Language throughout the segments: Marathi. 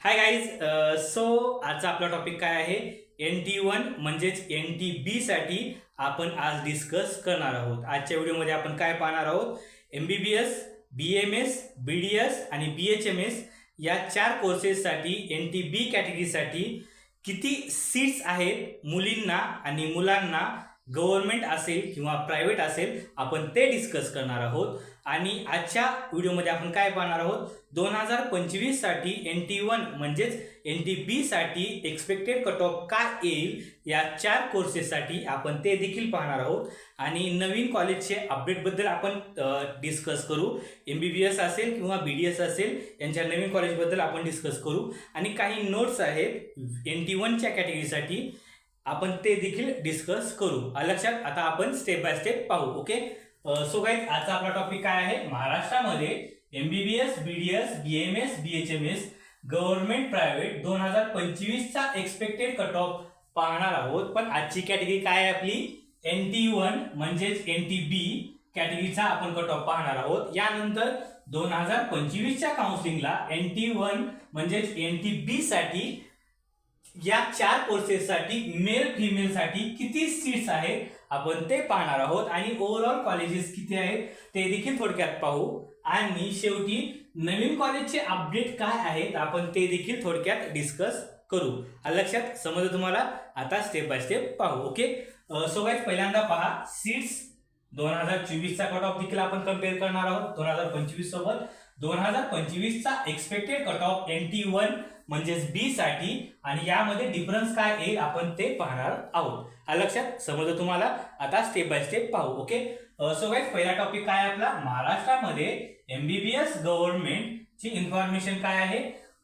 हाय गाईज सो आजचा आपला टॉपिक काय आहे? एन टी वन म्हणजेच एन टी बी साठी आपण आज डिस्कस करणार आहोत. आजच्या व्हिडिओमध्ये आपण काय पाहणार आहोत? M B B S B M S B D S आणि बी एच एम एस या चार कोर्सेससाठी एन टी बी कॅटेगरीसाठी किती सीट्स आहेत मुलींना आणि मुलांना गव्हर्नमेंट असेल किंवा प्रायव्हेट असेल आपण ते डिस्कस करणार आहोत. आणि आजच्या व्हिडिओमध्ये आपण काय पाहणार आहोत? दोन हजार पंचवीससाठी एन टी वन म्हणजेच एन टी बीसाठी एक्सपेक्टेड कट ऑफ काय येईल? या चार कोर्सेससाठी आपण ते देखील पाहणार आहोत. आणि नवीन कॉलेजचे अपडेटबद्दल आपण डिस्कस करू. एम बी बी एस असेल किंवा बी डी एस असेल यांच्या नवीन कॉलेजबद्दल आपण डिस्कस करू. आणि काही नोट्स आहेत एन टी वनच्या कॅटेगरीसाठी आपण ते देखील डिस्कस करू. लक्षात आता आपण स्टेप बाय स्टेप पाहू ओके सो गाईज आजचा आपला टॉपिक काय आहे? महाराष्ट्रामध्ये MBBS BDS BMS BHMS government private दोन हजार पंचवीसचा एक्सपेक्टेड कट ऑफ पाहणार आहोत. पण आजची कॅटेगरी काय आहे आपली? एन टी वन म्हणजेच एन टी बी कॅटेगरीचा आपण कट ऑफ पाहणार आहोत. यानंतर दोन हजार पंचवीसच्या काउन्सिलिंगला एन टी वन म्हणजेच एन टी बी साठी या चार कोर्सेससाठी मेल फिमेलसाठी किती सीट्स आहेत आपण ते पाहणार आहोत. आणि ओव्हरऑल कॉलेजेस किती आहेत ते देखील थोडक्यात पाहू. आणि शेवटी नवीन कॉलेजचे अपडेट काय आहेत आपण ते देखील थोडक्यात डिस्कस करू. लक्षात समज तुम्हाला? आता स्टेप बाय स्टेप पाहू ओके सो गाईज पहिल्यांदा पहा सीट्स दोन हजार चोवीसचा कट ऑफ देखील आपण कंपेअर करणार आहोत. दोन हजार पंचवीस सोबत दोन हजार पंचवीसचा expected cut off N T one म्हणजेच बी साठी आणि यामध्ये डिफरन्स काय येईल आपण ते पाहणार आहोत. लक्षात समजलं तुम्हाला? आता स्टेप बाय स्टेप पाहू ओके सो गाईज पहिला टॉपिक काय आपला? महाराष्ट्रामध्ये एमबीबीएस गव्हर्नमेंट ची इन्फॉर्मेशन काय आहे?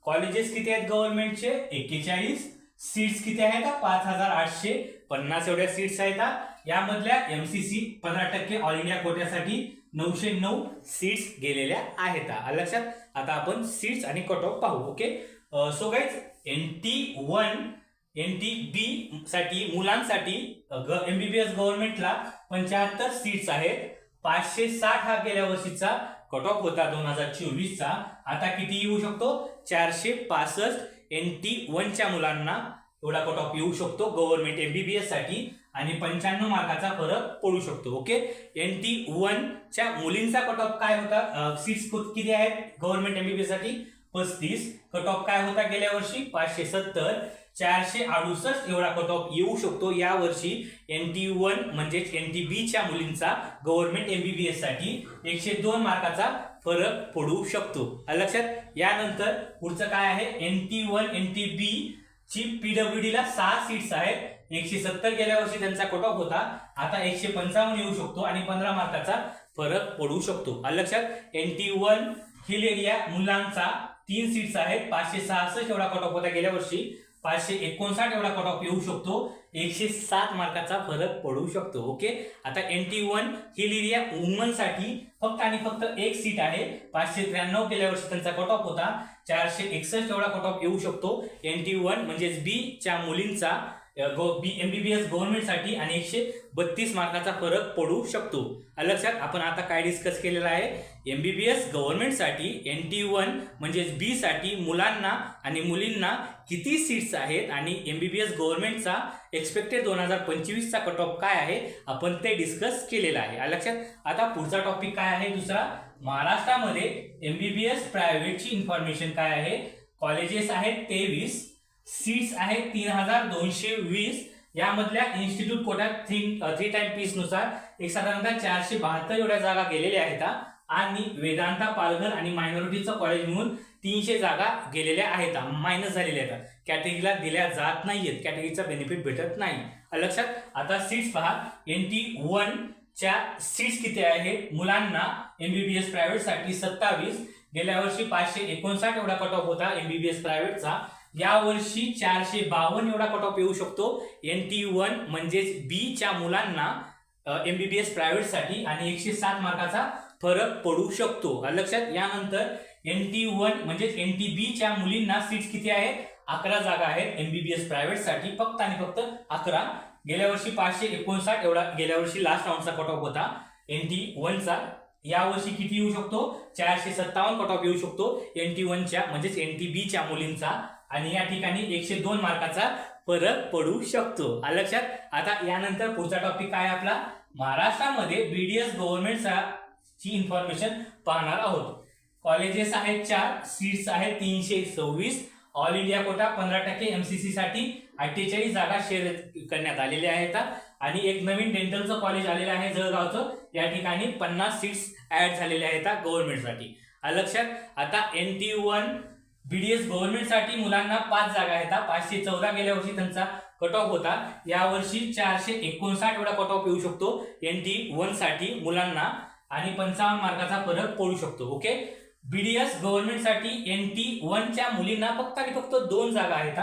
कॉलेजेस किती आहेत गव्हर्नमेंटचे एक्केचाळीस. सीट्स किती आहेत? पाच हजार आठशे. पन्नास एवढ्या सीट्स आहेत यामधल्या एमसीसी पंधरा टक्के ऑल इंडिया कोट्यासाठी नऊशे नऊ सीट्स गेलेल्या आहेत लक्षात? आता आपण सीट्स आणि कट ऑफ पाहू okay so guys N T one N T B साठी मुलांसाठी एमबीबीएस गव्हर्नमेंटला पंच्याहत्तर सीट्स आहेत. पाचशे साठ हा गेल्या वर्षीचा कट ऑफ होता दोन हजार चोवीसचा. आता किती येऊ शकतो? चारशे पासष्ट एन टी वनच्या मुलांना एवढा कट ऑफ येऊ शकतो गव्हर्नमेंट एमबीबीएससाठी आणि पंच्याण्णव मार्काचा फरक पडू शकतो ओके एन टी वनच्या मुलींचा कट ऑफ काय होता? सीट्स किती आहेत? गव्हर्नमेंट एमबीबीएससाठी पस्तीस. कट ऑफ काय होता गेल्या वर्षी? पाचशे सत्तर. चारशे अडुसष्ट एवढा कट ऑफ येऊ शकतो. या वर्षी एन टी वन म्हणजेच एन टी बी च्या मुलींचा गव्हर्नमेंट एमबीबीएससाठी एकशे दोन मार्काचा फरक पडू शकतो. लक्षात यानंतर पुढचं काय आहे? N T one N T B ची पीडब्ल्यूडी ला सहा सीट्स आहेत. एकशे सत्तर गेल्या वर्षी त्यांचा कट ऑफ होता. आता एकशे पंचावन्न येऊ शकतो आणि पंधरा मार्काचा फरक पडू शकतो. लक्षात N T one hill area मुलांचा तीन सीट्स आहेत. पाचशे सहासष्ट एवढा कट ऑफ होता गेल्या वर्षी. पाचशे एकोणसाठ एवढा कट ऑफ येऊ शकतो. एकशे सात मार्काचा फरक पडू शकतो. ओके आता N T one hill area वुमनसाठी. फक्त आणि फक्त एक सीट आहे. पाचशे त्र्याण्णव गेल्या वर्षी त्यांचा कट ऑफ होता. चारशे एकसष्ट एवढा कट ऑफ येऊ शकतो. एन टी वन म्हणजेच बी एम बी बी एस गव्हर्नमेंटसाठी आणि एकशे बत्तीस मार्काचा फरक पडू शकतो. लक्षात आपण आता काय डिस्कस केलेला आहे? एम बी बी एस गव्हर्नमेंटसाठी एन टी वन म्हणजेच बीसाठी मुलांना आणि मुलींना किती सीट्स आहेत? आणि एम बी बी एस गव्हर्नमेंटचा एक्सपेक्टेड दोन हजार पंचवीसचा कट ऑफ काय आहे? आपण ते डिस्कस केलेलं आहे. लक्षात आता पुढचा टॉपिक काय आहे? दुसरा महाराष्ट्रामध्ये एम बी बी एस प्रायव्हेटची इन्फॉर्मेशन काय आहे? कॉलेजेस आहेत तेवीस सीट्स आहेत तीन हजार दोनशे वीस. यामधल्या इन्स्टिट्यूट कोट्यात थ्री थ्री टाइम पीसनुसार एक साधारणतः चारशे बहात्तर एवढ्या जागा गेलेल्या आहेत आणि वेदांता पालघर आणि मायनॉरिटीचं कॉलेज म्हणून तीनशे जागा गेलेल्या आहेत मायनस झालेल्या आहेत कॅटेगरीला दिल्या जात नाहीयेत. कॅटेगरीचा बेनिफिट भेटत नाही. लक्षात? आता सीट्स पहा. एन टी वन च्या सीट्स किती आहेत? मुलांना एमबीबीएस प्रायव्हेटसाठी सत्तावीस. गेल्या वर्षी पाचशे एकोणसाठ एवढा कट ऑफ होता एमबीबीएस प्रायव्हेटचा या वर्षी चारशे बावन्न एवढा कट ऑफ येऊ शकतो. एन टी वन म्हणजेच बीच्या मुलांना एमबीबीएस प्रायव्हेटसाठी आणि एकशे सात मार्काचा फरक पडू शकतो. लक्षात यानंतर एन टी वन म्हणजेच एन टी बीच्या मुलींना सीट्स किती आहेत अकरा जागा आहेत एमबीबीएस प्रायव्हेटसाठी फक्त आणि फक्त अकरा. गेल्या वर्षी पाचशे एकोणसाठ एवढा गेल्या वर्षी लास्ट राऊंडचा कट ऑफ होता. एन टी वनचा यावर्षी किती येऊ शकतो? चारशे सत्तावन्न कट ऑफ येऊ शकतो. एन टी वनच्या म्हणजेच एन टी बीच्या मुलींचा. आणि या ठिकाणी एकशे दोन मार्काचा फरक पडू शकतो. लक्षात? आता यानंतर पुढचा टॉपिक काय आहे आपला. महाराष्ट्रामध्ये बीडीएस गव्हर्नमेंटचा ची इन्फॉर्मेशन पाहणार आहोत. कॉलेजेस आहेत चार सीट्स आहेत तीनशे सव्वीस. ऑल इंडिया कोटा पंधरा टक्के एमसीसी साठी अठ्ठेचाळीस जागा शेअर करण्यात आलेल्या आहेत. आणि एक नवीन डेंटलचं कॉलेज आलेलं आहे जळगावचं. या ठिकाणी पन्नास सीट्स ऍड झालेल्या आहेत गव्हर्नमेंटसाठी लक्षात? आता एन टी वन बीडीएस गव्हर्नमेंटसाठी मुलांना पाच जागा आहेत पाचशे चौदा गेल्या वर्षी त्यांचा कट ऑफ होता यावर्षी चारशे एकोणसाठ एवढा कट ऑफ येऊ शकतो. एन टी वनसाठी मुलांना आणि पंचावन्न मार्काचा फरक पडू शकतो. ओके बीडीएस गव्हर्नमेंटसाठी एन टी वनच्या मुलींना फक्त आणि फक्त दोन जागा आहेत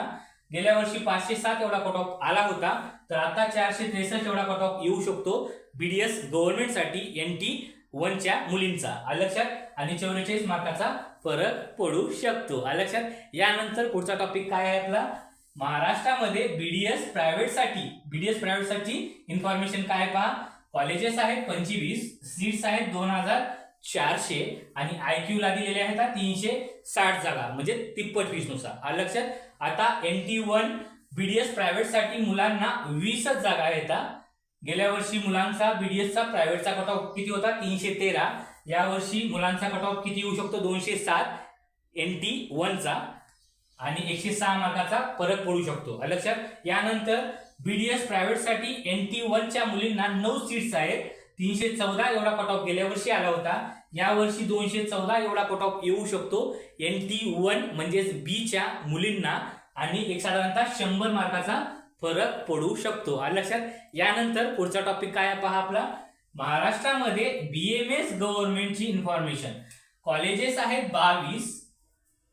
गेल्या वर्षी पाचशे सात एवढा कट ऑफ आला होता. तर आता चारशे त्रेसष्ट एवढा कट ऑफ येऊ शकतो बीडीएस गव्हर्नमेंटसाठी एन टी वनच्या मुलींचा. लक्षात? आणि चौवेचाळीस मार्काचा फरक पडू शकतो. आलं लक्षात यानंतर पुढचा टॉपिक काय आहे आपला? महाराष्ट्रामध्ये बीडीएस प्रायव्हेटसाठी बीडीएस प्रायव्हेटसाठी इन्फॉर्मेशन काय पहा? कॉलेजेस आहेत पंचवीस सीट्स आहेत दोन हजार चारशे आणि आयक्यू ला दिलेल्या आहेत तीनशे साठ जागा म्हणजे तिप्पट वीसनुसार आलं लक्षात आता एन टी वन बीडीएस प्रायव्हेटसाठी मुलांना वीसच जागा आहेत गेल्या वर्षी मुलांचा बीडीएसचा प्रायव्हेटचा कोटा किती होता? तीनशे तेरा. या वर्षी मुलांचा कट ऑफ किती येऊ शकतो? दोनशे सात एन टी वनचा आणि एकशे सहा मार्काचा फरक पडू शकतो. लक्षात? यानंतर बीडीएस प्रायव्हेटसाठी एन टी वनच्या मुलींना नऊ सीट्स आहेत. तीनशे चौदा एवढा कट ऑफ गेल्या वर्षी आला होता. यावर्षी दोनशे चौदा एवढा कट ऑफ येऊ शकतो. एन टी वन म्हणजेच बी च्या मुलींना आणि एक साधारणतः शंभर मार्काचा फरक पडू शकतो. लक्षात? यानंतर पुढचा टॉपिक काय पहा आपला? महाराष्ट्रामध्ये बीएमएस गव्हर्नमेंटची इन्फॉर्मेशन कॉलेजेस आहेत बावीस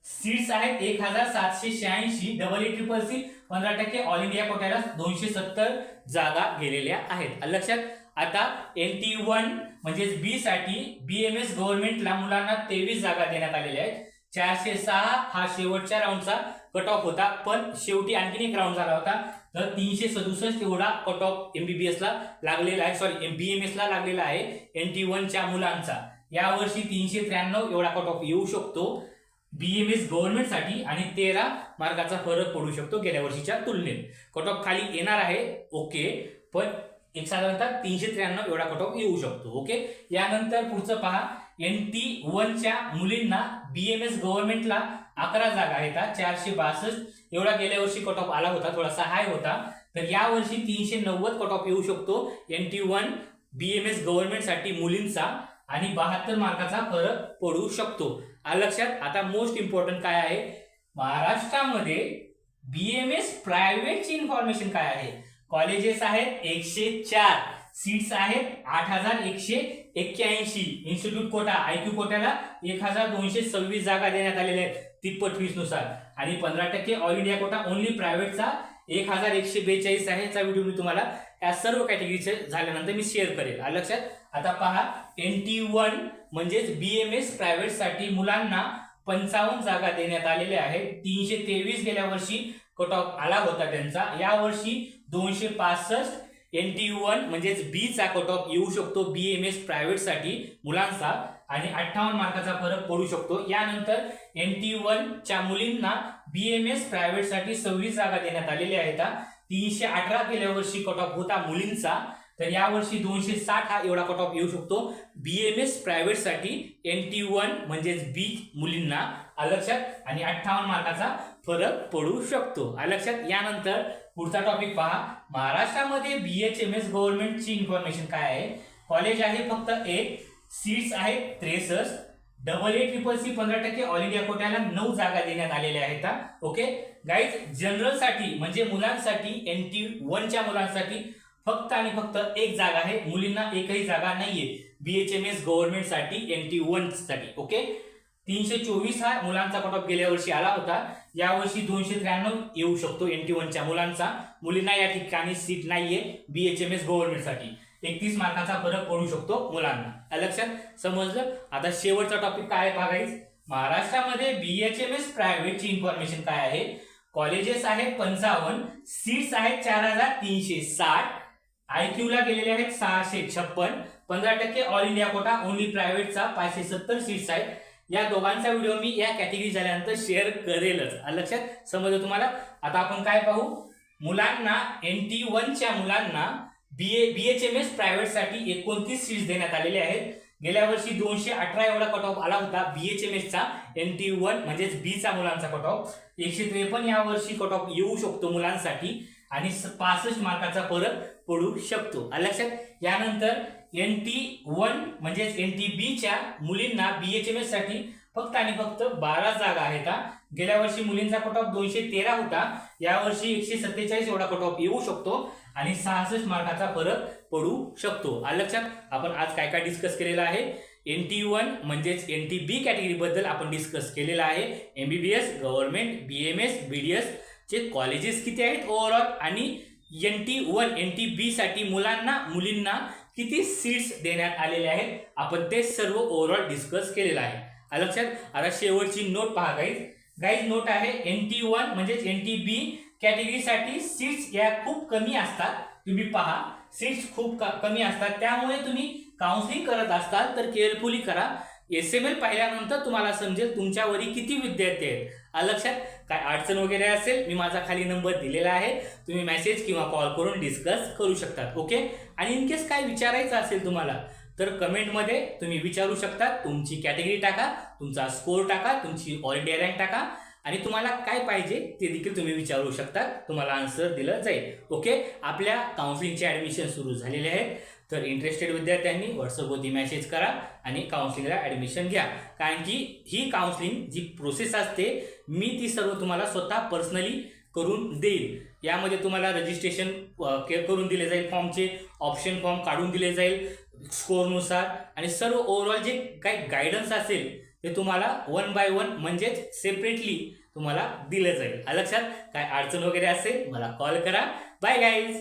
सीट्स आहेत एक हजार सातशे शहाऐंशी डबल ए ट्रिपल सी पंधरा टक्के ऑल इंडिया कोट्याला दोनशे सत्तर जागा गेलेल्या आहेत. लक्षात आता एन टी वन म्हणजेच बी साठी बीएमएस गव्हर्नमेंटला मुलांना तेवीस जागा देण्यात आलेल्या आहेत. चारशे सहा हा शेवटच्या राऊंडचा कट ऑफ होता. पण शेवटी आणखीन एक राऊंड झाला होता. तर तीनशे सदुसष्ट एवढा कट ऑफ एमबीबीएस ला लागलेला आहे. सॉरी बीएमएस ला लागलेला आहे. एन टी वनच्या मुलांचा. यावर्षी तीनशे त्र्याण्णव एवढा कट ऑफ येऊ शकतो. बीएमएस गव्हर्नमेंटसाठी आणि तेरा मार्काचा फरक पडू शकतो गेल्या वर्षीच्या तुलनेत. कट ऑफ खाली येणार आहे. ओके पण एक साधारणतः तीनशे त्र्याण्णव एवढा कट ऑफ येऊ शकतो. ओके यानंतर पुढचं पहा. एन टी वनच्या मुलींना बीएमएस गव्हर्नमेंटला अकरा जागा आहेत चारशे बासष्ट. एवढा गेल्या वर्षी कट ऑफ आला होता थोडासा हाय होता. तर या वर्षी तीनशे नव्वद कट ऑफ येऊ शकतो एन टी वन बीएमएस गव्हर्नमेंटसाठी मुलींचा आणि बहात्तर मार्काचा फरक पडू शकतो. लक्षात आता मोस्ट इम्पॉर्टंट काय आहे? महाराष्ट्रामध्ये बीएमएस प्रायव्हेटची इन्फॉर्मेशन काय आहे? कॉलेजेस आहेत एकशे चार सीट्स आहेत आठ हजार एकशे एक्क्याऐंशी. इन्स्टिट्यूट कोटा आयक्यू कोट्याला एक हजार दोनशे सव्वीस जागा देण्यात आलेल्या आहेत तिप्पट वीसनुसार आणि पंधरा टक्के ऑल इंडिया कोटा ओनली प्रायव्हेटचा एक हजार एकशे बेचाळीस आहे याचा व्हिडिओ मी तुम्हाला या सर्व कॅटेगरीचे झाल्यानंतर मी शेअर करेल. लक्षात? आता पहा एन टी वन म्हणजेच बीएमएस एस प्रायव्हेटसाठी मुलांना पंचावन्न जागा देण्यात आलेल्या आहेत. तीनशे तेवीस गेल्या वर्षी कट ऑफ आला होता त्यांचा. यावर्षी दोनशे पासष्ट एन टी वन म्हणजेच बीचा कट ऑफ येऊ शकतो बी एम एस प्रायव्हेटसाठी मुलांचा आणि अठ्ठावन्न मार्काचा फरक पडू शकतो. यानंतर एन टी वनच्या मुलींना बी एम एस प्रायव्हेटसाठी सव्वीस जागा देण्यात आलेल्या आहेत. तीनशे अठरा गेल्या वर्षी कट ऑफ होता मुलींचा. तर यावर्षी दोनशे साठ हा एवढा कट ऑफ येऊ शकतो. बी एम एस प्रायव्हेटसाठी एन टी वन म्हणजेच बी मुलींना अलक्षात आणि अठ्ठावन्न मार्काचा फरक पडू शकतो. अलक्षात यानंतर पुढचा टॉपिक पहा. महाराष्ट्रामध्ये बीएचएमएस एस गव्हर्नमेंटची इन्फॉर्मेशन काय आहे? कॉलेज आहे फक्त एक सीट्स आहेत त्रेसष्ट डबल ए ट्रिपल सी पंधरा टक्के ऑल इंडिया कोट्याला नऊ जागा देण्यात आलेल्या आहेत ओके गाईज जनरलसाठी म्हणजे मुलांसाठी एन टी वनच्या मुलांसाठी फक्त आणि फक्त एक जागा आहे. मुलींना एकही जागा नाहीये बीएचएमएस एस गव्हर्नमेंटसाठी एन टी वनसाठी. ओके तीनशे चोवीस हा मुलांचा कट ऑफ गेल्या वर्षी आला होता. यावर्षी दोनशे त्र्याण्णव येऊ शकतो एन टी वनच्या मुलांचा. मुलींना या ठिकाणी सीट नाहीये. बीएचएमएस गव्हर्नमेंटसाठी. एकतीस मार्काचा फरक पडू शकतो मुलांना. लक्षात समजलं? आता शेवटचा टॉपिक काय आहे बघायच महाराष्ट्रामध्ये बीएचएमएस प्रायव्हेटची इन्फॉर्मेशन काय आहे? कॉलेजेस आहेत पंचावन्न सीट्स आहेत चार हजार तीनशे साठ आयक्यू ला गेलेले आहेत सहाशे छप्पन पंधरा टक्के ऑल इंडिया कोटा ओनली प्रायव्हेटचा पाचशे सत्तर सीट्स आहेत. या दोघांचा व्हिडिओ मी या कॅटेगरी झाल्यानंतर शेअर करेलच. लक्षात समजलं तुम्हाला? आता आपण काय पाहू? मुलांना एन टी वनच्या मुलांना B A B H M S प्रायव्हेटसाठी एकोणतीस सीट्स देण्यात आलेले आहेत. गेल्या वर्षी दोनशे अठरा एवढा कट ऑफ आला होता बी एच एम एसचा एन टी वन म्हणजेच बी चा मुलांचा कट ऑफ एकशे त्रेपन्न या वर्षी कट ऑफ येऊ शकतो मुलांसाठी. आणि पासष्ट मार्काचा फरक पडू शकतो. लक्षात यानंतर एन टी वन म्हणजेच एन टी बीच्या मुलींना बी एच एम एससाठी फक्त आणि फक्त बारा जागा आहेत गेल्या वर्षी मुलींचा कट ऑफ दोनशे तेरा होता. यावर्षी एकशे सत्तेचाळीस एवढा कट ऑफ येऊ शकतो आणि सहासष्ट मार्काचा फरक पडू शकतो. आलं लक्षात आपण आज काय काय डिस्कस केलेलं आहे? एन टी वन म्हणजेच एन टी बी कॅटेगरीबद्दल आपण डिस्कस केलेलं आहे. एमबीबीएस गव्हर्नमेंट बी एम चे कॉलेजेस किती आहेत ओव्हरऑल आणि N T one N T B साठी मुलांना मुलींना किती सीट्स देण्यात आलेले आहेत? आपण ते सर्व ओव्हरऑल डिस्कस केलेलं आहे. लक्षात? आता शेवटची नोट पहा गाईज गाईज नोट आहे एन टी वन म्हणजेच एन टी बी कॅटेगरीसाठी सीट्स या खूप कमी असतात. तुम्ही पहा सीट्स खूप कमी असतात. त्यामुळे तुम्ही काउन्सिलिंग करत असताल तर केअरफुली करा. एस एम एल पाहिल्यानंतर तुम्हाला समजेल तुमच्यावरी किती विद्यार्थी आहेत. लक्षात? काय अडचण वगैरे असेल मी माझा खाली नंबर दिलेला आहे. तुम्ही मेसेज किंवा कॉल करून डिस्कस करू शकतात ओके आणि इन केस काय विचारायचं असेल तुम्हाला तर कमेंटमध्ये तुम्ही विचारू शकता. तुमची कॅटेगरी टाका तुमचा स्कोर टाका तुमची ऑल इंडिया रँक टाका आणि तुम्हाला काय पाहिजे ते देखील तुम्ही विचारू शकता. तुम्हाला आन्सर दिलं जाईल ओके आपल्या काउन्सिलिंगचे ॲडमिशन सुरू झालेले आहेत. तर इंटरेस्टेड विद्यार्थ्यांनी व्हॉट्सअपवरती मेसेज करा आणि काउन्सिलिंगला ॲडमिशन घ्या. कारण की ही काउन्सिलिंग जी प्रोसेस असते मी ती सर्व तुम्हाला स्वतः पर्सनली करून देईल. यामध्ये तुम्हाला रजिस्ट्रेशन करून दिले जाईल फॉर्मचे ऑप्शन फॉर्म काढून दिले जाईल स्कोअरनुसार आणि सर्व ओव्हरऑल जे काही गायडन्स असेल ते तुम्हाला वन बाय वन म्हणजेच सेपरेटली तुम्हाला दिलं जाईल. लक्षात? काय अडचण वगैरे असेल मला कॉल करा. Bye guys